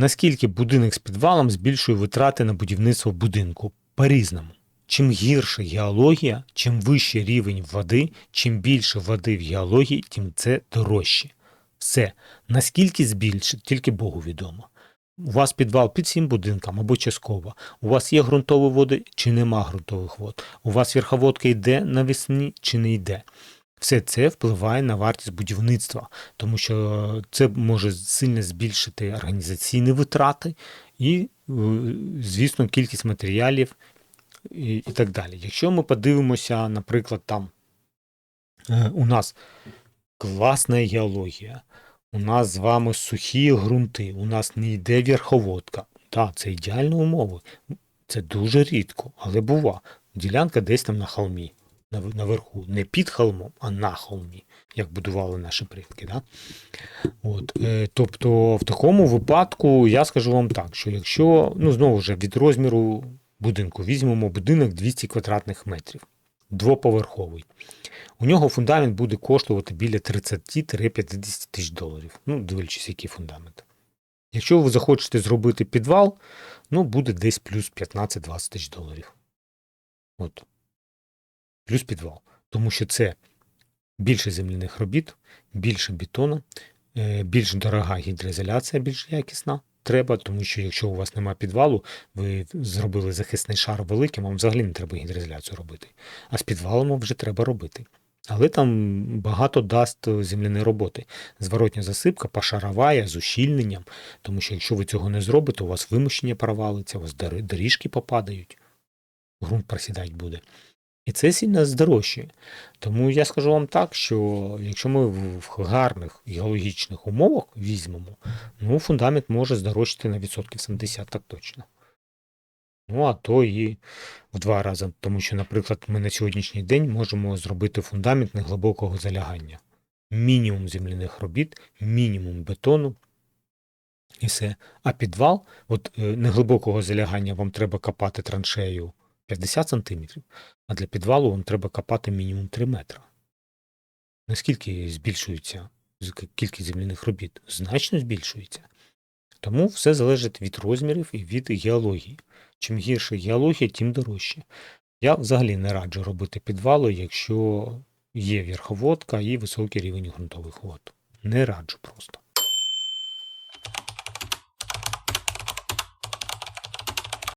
Наскільки будинок з підвалом збільшує витрати на будівництво будинку? По-різному. Чим гірша геологія, чим вищий рівень води, чим більше води в геології, тим це дорожче. Все. Наскільки збільшить, тільки Богу відомо. У вас підвал під всім будинкам або частково. У вас є ґрунтові води чи нема ґрунтових вод. У вас верховодка йде навесні чи не йде. Все це впливає на вартість будівництва, тому що це може сильно збільшити організаційні витрати і, е, звісно, кількість матеріалів і, і так далі. Якщо ми подивимося, наприклад, там е, у нас класна геологія, у нас з вами сухі ґрунти, у нас не йде верховодка. Так, це ідеальні умови. Це дуже рідко, але бува. Ділянка десь там на холмі, наверху, не під холмом, а на холмі, як будували наші предки. Да? От, е, тобто, в такому випадку я скажу вам так, що якщо, ну знову ж від розміру будинку, візьмемо будинок 200 квадратних метрів, двоповерховий. У нього фундамент буде коштувати біля 30-50 тисяч доларів. Ну, дивлячись, який фундамент. Якщо ви захочете зробити підвал, ну буде десь плюс 15-20 тисяч доларів. От. Плюс підвал. Тому що це більше земляних робіт, більше бетону, е, більш дорога гідроізоляція, більш якісна. Треба, тому що якщо у вас немає підвалу, ви зробили захисний шар великим, вам взагалі не треба гідроізоляцію робити. А з підвалом вже треба робити. Але там багато дасть земляної роботи. Зворотня засипка пошаровая з ущільненням, тому що якщо ви цього не зробите, у вас вимощення провалиться, у вас доріжки попадають, ґрунт просідати буде. І це сильно здорожчає. Тому я скажу вам так, що якщо ми в в гарних геологічних умовах візьмемо, ну фундамент може здорожчати на відсотків 70, так точно. Ну, а то і в два рази. Тому що, наприклад, ми на сьогоднішній день можемо зробити фундамент неглибокого залягання. Мінімум земляних робіт, мінімум бетону. І все. А підвал, от е, неглибокого залягання вам треба копати траншею 50 см, а для підвалу вам треба копати мінімум 3 метри. Наскільки збільшується кількість земляних робіт? Значно збільшується. Тому все залежить від розмірів і від геології. Чим гірше геологія, тим дорожче. Я взагалі не раджу робити підвали, якщо є верховодка і високий рівень ґрунтових вод. Не раджу просто.